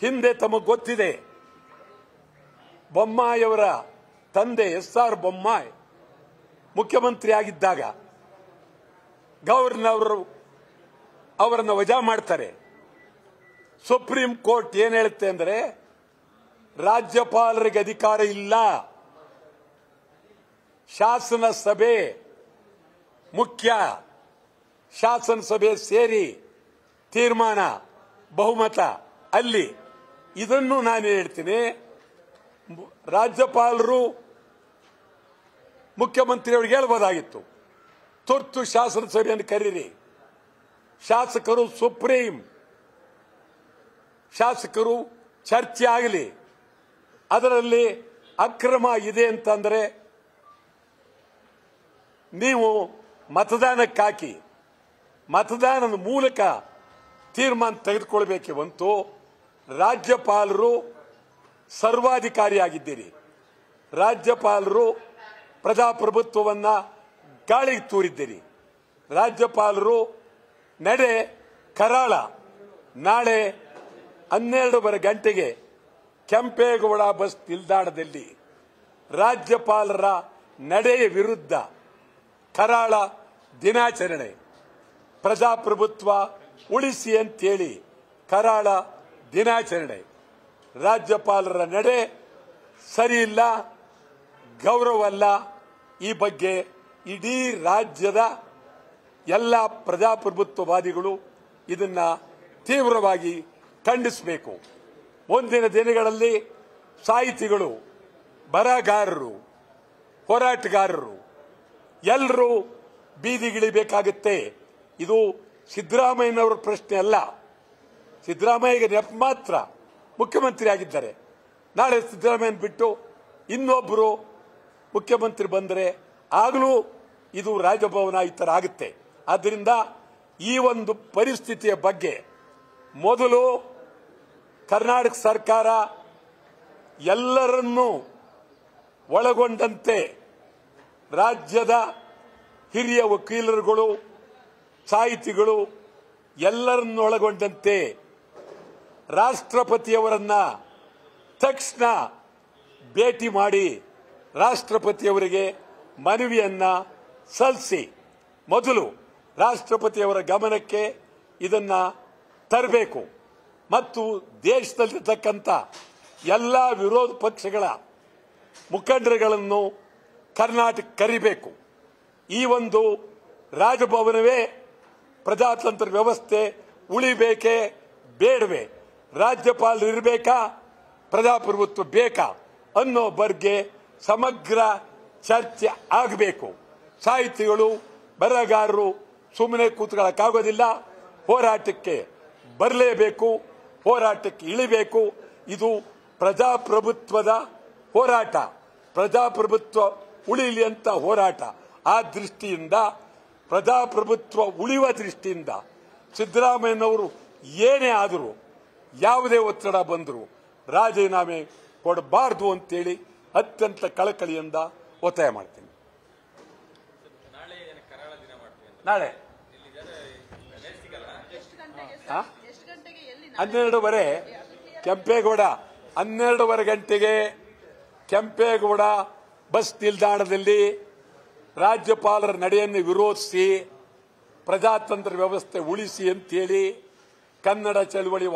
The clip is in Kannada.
ಹಿಂದೆ ತಮಗೆ ಗೊತ್ತಿದೆ. ಬೊಮ್ಮಾಯಿಯವರ ತಂದೆ ಎಸ್ ಆರ್ ಬೊಮ್ಮಾಯಿ ಮುಖ್ಯಮಂತ್ರಿ ಆಗಿದ್ದಾಗ ಗವರ್ನರ್ ಅವರನ್ನು ವಜಾ ಮಾಡ್ತಾರೆ. ಸುಪ್ರೀಂ ಕೋರ್ಟ್ ಏನ್ ಹೇಳುತ್ತೆ ಅಂದರೆ, ರಾಜ್ಯಪಾಲರಿಗೆ ಅಧಿಕಾರ ಇಲ್ಲ. ಶಾಸನ ಸಭೆ ಮುಖ್ಯ. ಶಾಸನ ಸಭೆ ಸೇರಿ ತೀರ್ಮಾನ ಬಹುಮತ ಅಲ್ಲಿ. ಇದನ್ನು ನಾನು ಹೇಳ್ತೀನಿ. ರಾಜ್ಯಪಾಲರು, ಮುಖ್ಯಮಂತ್ರಿಯವರಿಗೆ ಹೇಳ್ಬೋದಾಗಿತ್ತು. ತುರ್ತು ಶಾಸನ ಸಭೆಯನ್ನು ಕರೀರಿ. ಶಾಸಕರು ಸುಪ್ರೀಂ. ಶಾಸಕರು ಚರ್ಚೆ ಆಗಲಿ. ಅದರಲ್ಲಿ ಅಕ್ರಮ ಇದೆ ಅಂತಂದರೆ ನೀವು ಮತದಾನಕ್ಕಾಕಿ ಮತದಾನದ ಮೂಲಕ ತೀರ್ಮಾನ ತೆಗೆದುಕೊಳ್ಬೇಕೆ ಹೊಂತು ರಾಜ್ಯಪಾಲರು ಸರ್ವಾಧಿಕಾರಿಯಾಗಿದ್ದೀರಿ. ರಾಜ್ಯಪಾಲರು ಪ್ರಜಾಪ್ರಭುತ್ವವನ್ನ ಗಾಳಿಗೆ ತೂರಿದ್ದೀರಿ. ರಾಜ್ಯಪಾಲರು ನಡೆ ಕರಾಳ ನಾಳೆ ಹನ್ನೆರಡೂವರೆ ಗಂಟೆಗೆ ಕೆಂಪೇಗೌಡ ಬಸ್ ನಿಲ್ದಾಣದಲ್ಲಿ ರಾಜ್ಯಪಾಲರ ನಡೆಯ ವಿರುದ್ಧ ಕರಾಳ ದಿನಾಚರಣೆ. ಪ್ರಜಾಪ್ರಭುತ್ವ ಉಳಿಸಿ ಅಂತೇಳಿ ಕರಾಳ ದಿನಾಚರಣೆ. ರಾಜ್ಯಪಾಲರ ನಡೆ ಸರಿಯಿಲ್ಲ ಗೌರವಲ್ಲ ಈ ಬಗ್ಗೆ ಇಡೀ ರಾಜ್ಯದ ಎಲ್ಲ ಪ್ರಜಾಪ್ರಭುತ್ವವಾದಿಗಳು ಇದನ್ನ ತೀವ್ರವಾಗಿ ಖಂಡಿಸಬೇಕು. ಮುಂದಿನ ದಿನಗಳಲ್ಲಿ ಸಾಹಿತಿಗಳು, ಬರಹಗಾರರು, ಹೋರಾಟಗಾರರು ಎಲ್ಲರೂ ಬೀದಿಗಿಳಿಬೇಕಾಗುತ್ತೆ. ಇದು ಸಿದ್ದರಾಮಯ್ಯನವರ ಪ್ರಶ್ನೆ ಅಲ್ಲ. ಸಿದ್ದರಾಮಯ್ಯಗೆ ನೆಪ ಮಾತ್ರ ಮುಖ್ಯಮಂತ್ರಿ ಆಗಿದ್ದಾರೆ ನಾಳೆ ಸಿದ್ದರಾಮಯ್ಯನ ಬಿಟ್ಟು ಇನ್ನೊಬ್ಬರು ಮುಖ್ಯಮಂತ್ರಿ ಬಂದರೆ ಆಗಲೂ ಇದು ರಾಜಭವನ ಈ ಥರ ಆಗುತ್ತೆ ಆದ್ದರಿಂದ ಈ ಒಂದು ಪರಿಸ್ಥಿತಿಯ ಬಗ್ಗೆ ಮೊದಲು ಕರ್ನಾಟಕ ಸರ್ಕಾರ ಎಲ್ಲರನ್ನೂ ಒಳಗೊಂಡಂತೆ ರಾಜ್ಯದ ಹಿರಿಯ ವಕೀಲರುಗಳು, ಸಾಹಿತಿಗಳು ಎಲ್ಲರನ್ನೊಳಗೊಂಡಂತೆ ರಾಷ್ಟ್ರಪತಿಯವರನ್ನ ತಕ್ಷಣ ಭೇಟಿ ಮಾಡಿ ರಾಷ್ಟ್ರಪತಿಯವರಿಗೆ ಮನವಿಯನ್ನ ಸಲ್ಲಿಸಿ. ಮೊದಲು ರಾಷ್ಟ್ರಪತಿಯವರ ಗಮನಕ್ಕೆ ಇದನ್ನ ತರಬೇಕು. ಮತ್ತು ದೇಶದಲ್ಲಿರ್ತಕ್ಕಂಥ ಎಲ್ಲ ವಿರೋಧ ಪಕ್ಷಗಳ ಮುಖಂಡರುಗಳನ್ನು ಕರ್ನಾಟಕ ಕರಿಬೇಕು. ಈ ಒಂದು ರಾಜಭವನವೇ ಪ್ರಜಾತಂತ್ರ ವ್ಯವಸ್ಥೆ ಉಳಿಬೇಕೇ ಬೇಡವೇ? ರಾಜ್ಯಪಾಲರು ಇರಬೇಕಾ? ಪ್ರಜಾಪ್ರಭುತ್ವ ಬೇಕಾ? ಅನ್ನೋ ಬಗ್ಗೆ ಸಮಗ್ರ ಚರ್ಚೆ ಆಗಬೇಕು. ಸಾಹಿತಿಗಳು, ಬರಹಗಾರರು ಸುಮ್ಮನೆ ಕೂತ್ಕೊಳ್ಳೋಕ್ಕಾಗೋದಿಲ್ಲ ಹೋರಾಟಕ್ಕೆ ಬರಲೇಬೇಕು, ಹೋರಾಟಕ್ಕೆ ಇಳಿಬೇಕು. ಇದು ಪ್ರಜಾಪ್ರಭುತ್ವದ ಹೋರಾಟ. ಪ್ರಜಾಪ್ರಭುತ್ವ ಉಳಿಲಿ ಅಂತ ಹೋರಾಟ. ಆ ದೃಷ್ಟಿಯಿಂದ, ಪ್ರಜಾಪ್ರಭುತ್ವ ಉಳಿಯುವ ದೃಷ್ಟಿಯಿಂದ ಸಿದ್ದರಾಮಯ್ಯನವರು ಏನೇ ಆದರೂ ಯಾವುದೇ ಒತ್ತಡ ಬಂದರೂ ರಾಜೀನಾಮೆ ಕೊಡಬಾರದು ಅಂತೇಳಿ ಅತ್ಯಂತ ಕಳಕಳಿಯಿಂದ ಒತ್ತಾಯ ಮಾಡ್ತೀನಿ. ನಾಳೆ ಏನು ಕರಾಳ ದಿನ ಮಾಡ್ತೀವಿ ನಾಳೆ? ಇಲ್ಲಿ ಜನ ರೇಟ್ ಎಷ್ಟು ಗಂಟೆಗೆ ಎಷ್ಟು ಗಂಟೆಗೆ ಎಲ್ಲಿ ಹನ್ನೆರಡುವರೆ. ಕೆಂಪೇಗೌಡ ಹನ್ನೆರಡುವರೆ ಗಂಟೆಗೆ ಕೆಂಪೇಗೌಡ ಬಸ್ ನಿಲ್ದಾಣದಲ್ಲಿ ರಾಜ್ಯಪಾಲರ ನಡೆಯನ್ನು ವಿರೋಧಿಸಿ ಪ್ರಜಾತಂತ್ರ ವ್ಯವಸ್ಥೆ ಉಳಿಸಿ ಅಂತೇಳಿ ಕನ್ನಡ ಚಳವಳಿ